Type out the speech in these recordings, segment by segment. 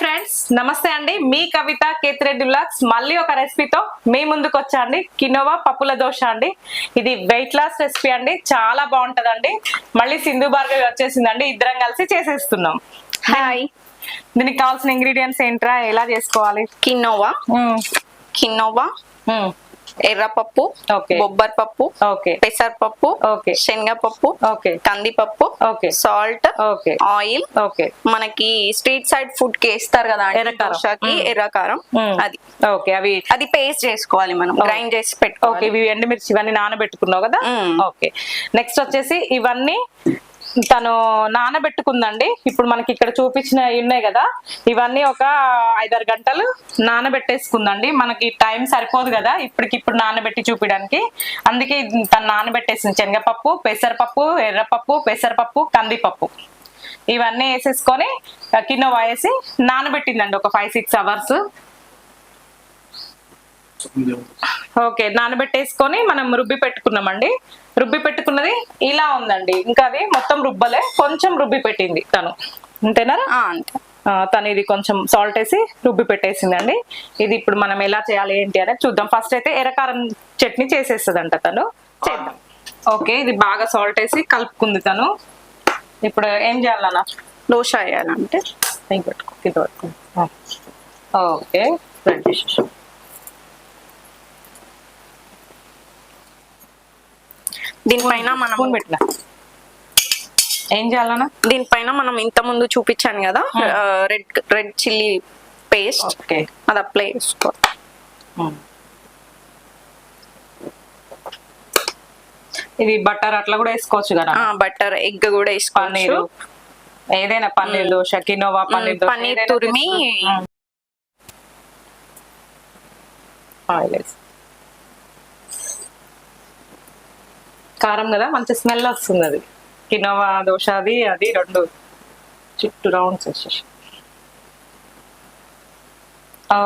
Friends నమస్తే అండి. మీ కవిత Kethireddy blogs మళ్ళీ ఒక రెసిపీతో మీ ముందుకు వచ్చా అండి. కినోవా పప్పుల దోశ అండి. ఇది వెయిట్ లాస్ రెసిపీ అండి. చాలా బాగుంటదండి. మళ్ళీ సింధు భార్గవి వచ్చేసిందండి. ఇద్దరం కలిసి చేసేస్తున్నాం హాయ్ దీనికి కావాల్సిన ఇంగ్రీడియంట్స్ ఏంట్రా? ఎలా చేసుకోవాలి? కినోవా. కినోవా. ఎర్రపప్పు. బొబ్బర్ పప్పు ఓకే పెసరపప్పు. శనగపప్పు ఓకే కందిపప్పు. సాల్ట్ ఓకే ఆయిల్ ఓకే మనకి స్ట్రీట్ సైడ్ ఫుడ్కి వేస్తారు కదా. దోశకి. ఎర్రకారం. అది ఓకే అవి అది పేస్ట్ చేసుకోవాలి మనం. గ్రైండ్ చేసి ఓకే పెట్టుకోవాలి ఇవి ఎండుమిర్చి ఇవన్నీ నానబెట్టుకున్నావు కదా. ఓకే నెక్స్ట్ వచ్చేసి ఇవన్నీ తను నానబెట్టుకుందండి. ఇప్పుడు మనకి ఇక్కడ చూపించినవి ఉన్నాయి కదా. ఇవన్నీ ఒక ఐదారు గంటలు నానబెట్టేసుకుందండి. మనకి టైం సరిపోదు కదా ఇప్పటికిప్పుడు నానబెట్టి చూపించడానికి అందుకే తను నానబెట్టేసింది శనగపప్పు పెసరపప్పు ఎర్రపప్పు పెసరపప్పు కందిపప్పు. ఇవన్నీ వేసేసుకొని కిన్నోవా వేసి నానబెట్టిందండి ఒక ఫైవ్ సిక్స్ అవర్స్ ఓకే నానబెట్టేసుకొని మనం రుబ్బి పెట్టుకున్నామండి. రుబ్బి పెట్టుకున్నది ఇలా ఉందండి. ఇంకా అది మొత్తం రుబ్బలే. కొంచెం రుబ్బి పెట్టింది తను. అంతేనా? ఆ, అంతే. ఆ, తను ఇది కొంచెం సాల్ట్ వేసి రుబ్బి పెట్టేసిందండి. ఇది ఇప్పుడు మనం ఎలా చేయాలి ఏంటి అనేది చూద్దాం. ఫస్ట్ అయితే ఎర్రకారం చట్నీ చేసేస్తుందంట తను. చేద్దాం. ఓకే ఇది బాగా సాల్ట్ వేసి కలుపుకుంది తను. ఇప్పుడు ఏం చేయాలన్నా దోశ వేయాలంటే. పెట్టుకో ఇది పట్టుకో. ఓకే రెడ్ డిషెస్ దీనిపైన మనం పెట్టిన ఏం చేయాలన్నా? దీనిపైన మనం ఇంత ముందు చూపించాను కదా రెడ్ రెడ్ చిల్లీ పేస్ట్. అది అప్లై చేసుకోవాలి ఇది బటర్ అట్లా కూడా వేసుకోవచ్చు కదా? బటర్ ఎగ్ కూడా వేసుకోవచ్చు. పన్నీరు. ఏదైనా పన్నీర్ దోశ కినోవా పన్నీర్ పన్నీర్ తురిమి. చేసుకో. ఆయిల్ వేసి. కారం కదా మంచి స్మెల్ వస్తుంది అది. కినోవా దోశ అది అది రెండు. చుట్టూ రౌండ్స్ వచ్చేసి.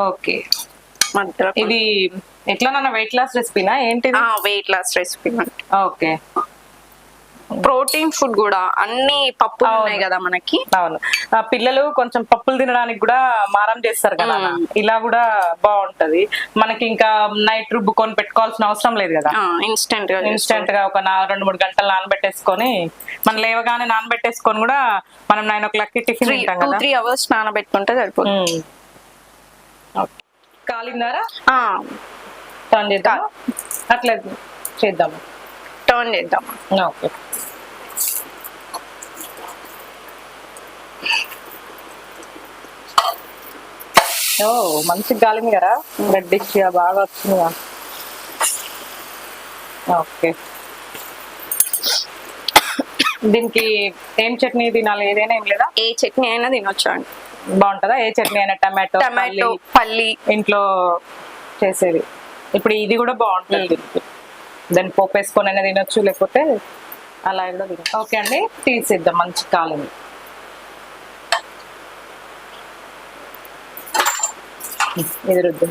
ఓకే. ఇది ఎట్లా నన్న వెయిట్ లాస్ రెసిపీనా ఏంటిది? Weight loss recipe okay. Protein food కూడా అన్ని పప్పులు. ఉన్నాయి కదా మనకి. అవును. పిల్లలు కొంచెం పప్పులు తినడానికి కూడా మారం చేస్తారు కదా. ఇలా కూడా బాగుంటది. మనకి ఇంకా నైట్ రుబ్బుకొని పెట్టుకోవాల్సిన అవసరం లేదు కదా. ఇన్స్టెంట్గా ఇన్స్టెంట్గా ఒక రెండు మూడు గంటలు నానబెట్టేసుకొని మనం లేవగానే నానబెట్టేసుకొని కూడా మనం నైన్ ఓ క్లాక్కి టిఫిన్ త్రీ తింటాం టూ కదా. త్రీ అవర్స్ నానబెట్టుకుంటే సరిపోతుంది. కాలిందారా? టర్న్ చేద్దాం అట్లా చేద్దాము? టర్న్ చేద్దాం ఓకే. ఓ మంచి గాలింది కదా రెడ్డిష్ బాగా వచ్చింది కదా ఓకే. దీనికి ఏం చట్నీ తినాలి? ఏదైనా ఏం లేదా? ఏ చట్నీ అయినా తినొచ్చు అండి. బాగుంటుందా? ఏ చట్నీ అయినా? టమాటో టమాటో పల్లి, ఇంట్లో చేసేది. ఇప్పుడు ఇది కూడా బాగుంటుంది. దాన్ని పోపు వేసుకొని అయినా తినొచ్చు లేకపోతే అలా కూడా తినొచ్చు. ఓకే అండి. తీసేద్దాం మంచి కాలం ఇది రుద్దు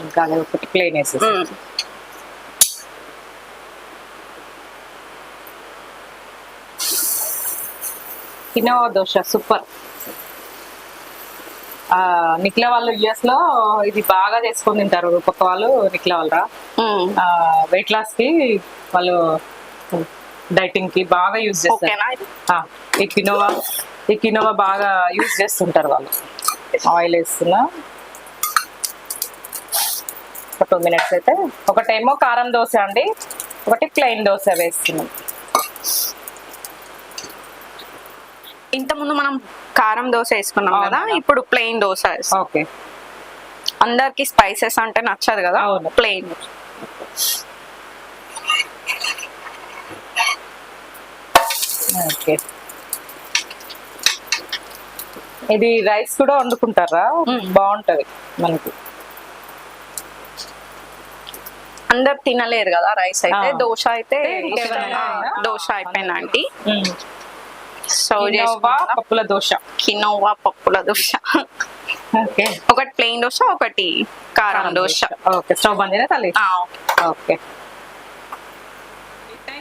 ఇంకా అదే ఒకటి ప్లేన్ వేసేసి కినోవా దోశ సూపర్ ఆ నిఖిల వాళ్ళు యుఎస్లో ఇది బాగా చేసుకొని తింటారు రూపక వాళ్ళు నిఖిల వాళ్ళరా. వెయిట్ లాస్కి వాళ్ళు డైటింగ్కి బాగా యూజ్ చేస్తారు. ఈ కినోవా ఈ కినోవా బాగా యూజ్ చేస్తుంటారు వాళ్ళు. ఆయిల్ వేస్తున్నా ఒక టూ మినిట్స్ అయితే. ఒకటేమో కారం దోశ అండి ఒకటి ప్లెయిన్ దోశ వేస్తున్నాం. ఇంత ముందు మనం కారం దోశ వేసుకున్నాం కదా. ఇప్పుడు ప్లెయిన్ దోశ ఓకే అందరికి స్పైసెస్ అంటే నచ్చదు కదా. ప్లెయిన్ ఓకే ఇది రైస్ కూడా వండుకుంటారా. బాగుంటది మనకి అందరు తినలేరు కదా రైస్ అయితే. దోశ అయితే? దోశ అయిపోయింది ఆంటీ మ్మ్. సర్వ్ పప్పుల దోశ. కినోవా పప్పుల దోశ. ఓకే. ఒకటి ప్లెయిన్ దోశ ఒకటి కారం దోశ. ఓకే. స్టవ్ బంద్ తల్లి. ఓకే.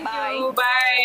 Bye bye